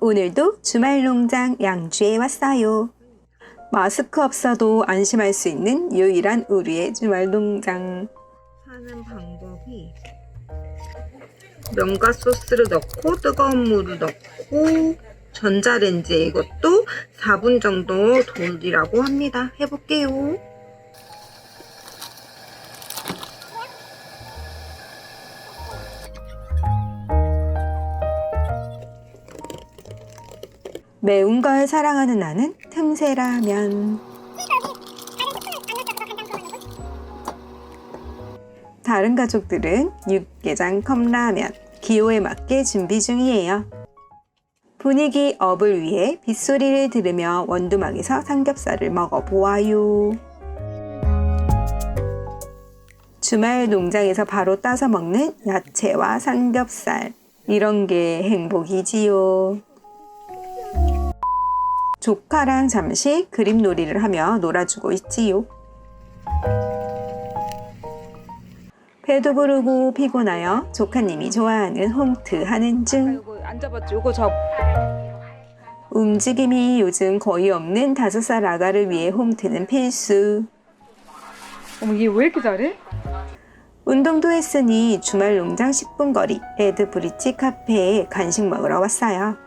오늘도 주말 농장 양주에 왔어요. 마스크 없어도 안심할 수 있는 유일한 우리의 주말 농장. 하는 방법이 면과 소스를 넣고 뜨거운 물을 넣고 전자레인지에 이것도 4분 정도 돌리라고 합니다. 해볼게요. 매운 걸 사랑하는 나는 틈새라면. 다른 가족들은 육개장 컵라면, 기호에 맞게 준비 중이에요. 분위기 업을 위해 빗소리를 들으며 원두막에서 삼겹살을 먹어보아요. 주말 농장에서 바로 따서 먹는 야채와 삼겹살. 이런 게 행복이지요. 조카랑 잠시 그림놀이를 하며 놀아주고 있지요. 배도 부르고 피곤하여 조카님이 좋아하는 홈트 하는 중. 이거? 이거 저 움직임이 요즘 거의 없는 다섯 살 아가를 위해 홈트는 필수. 어머 얘 왜 이렇게 잘해? 운동도 했으니 주말 농장 10분 거리 브리치 카페에 간식 먹으러 왔어요.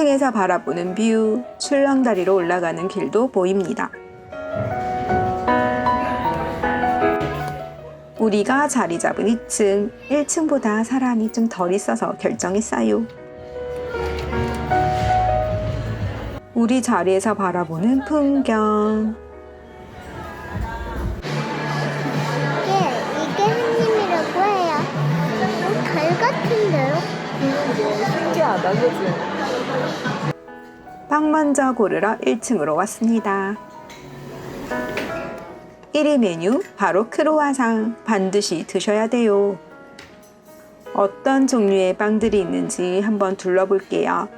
(1 층에서 바라보는 뷰) 출렁다리로 올라가는 길도 보입니다. 우리가 자리 잡은 2층, 1층보다 사람이 좀 덜 있어서 결정했어요. 우리 자리에서 바라보는 풍경. 이게 이게 햇님이라고 해요. 달 같은데요? 신기하다 그치? 빵 먼저 고르러 1층으로 왔습니다. 1위 메뉴 바로 크로와상 반드시 드셔야 돼요. 어떤 종류의 빵들이 있는지 한번 둘러볼게요.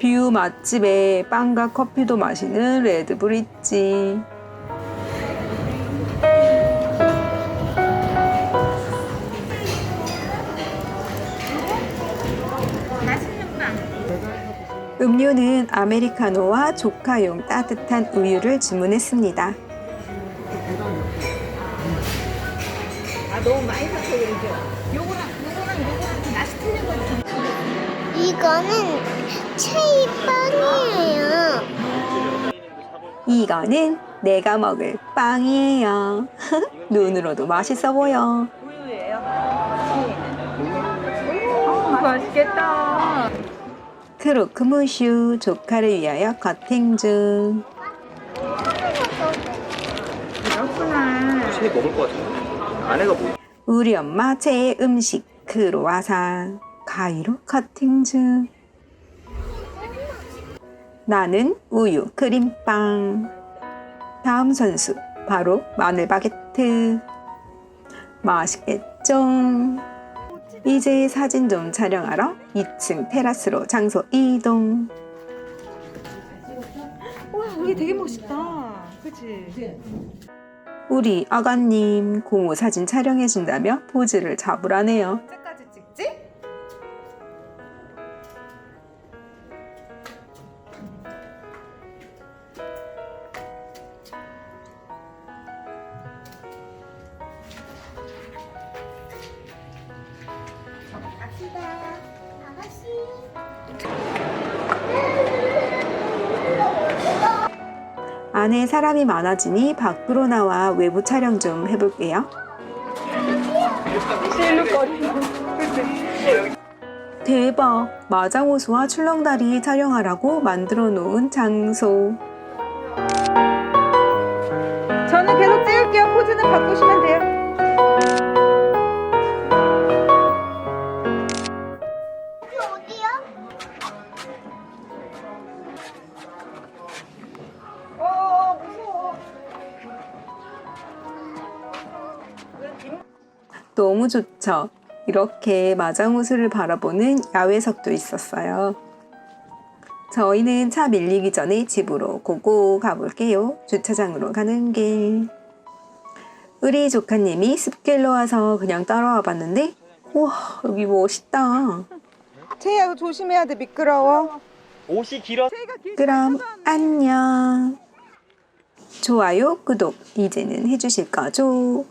뷰 맛집에 빵과 커피도 마시는 레드브리지. 음료는 아메리카노와 조카용 따뜻한 우유를 주문했습니다. 아 너무 많이 사서 그러죠? 요거랑 요거랑 요거랑 맛이 틀린 거지 이거는 체이 빵이에요. 이거는 내가 먹을 빵이에요. 눈으로도 맛있어 보여. 우유예요? 어, 맛있겠다 크로크무슈 조카를 위하여 커팅 중. 그렇구나 신이 먹을 것 같은데? 아내가 뭐? 우리 엄마 최애 음식 크로와상 가위로 커팅 중. 나는 우유 크림빵. 다음 선수 바로 마늘 바게트. 맛있겠죠? 이제 사진 좀 촬영하러 2층 테라스로 장소 이동. 와 여기 되게 멋있다 그치? 우리 아가님 고무 사진 촬영해준다며 포즈를 잡으라네요. 안에 사람이 많아지니 밖으로 나와 외부 촬영 좀 해볼게요. 대박! 마장호수와 출렁다리 촬영하라고 만들어 놓은 장소. 저는 계속 찍을게요 포즈는 바꾸시면 돼요 너무 좋죠? 이렇게 마장호수를 바라보는 야외석도 있었어요. 저희는 차 밀리기 전에 집으로 고고 가볼게요. 주차장으로 가는 길. 우리 조카님이 숲길로 와서 그냥 따라와 봤는데, 우와, 여기 멋있다. 채야 너 조심해야 돼 미끄러워. 옷이 길어. 그럼 안녕. 좋아요, 구독 이제는 해주실 거죠?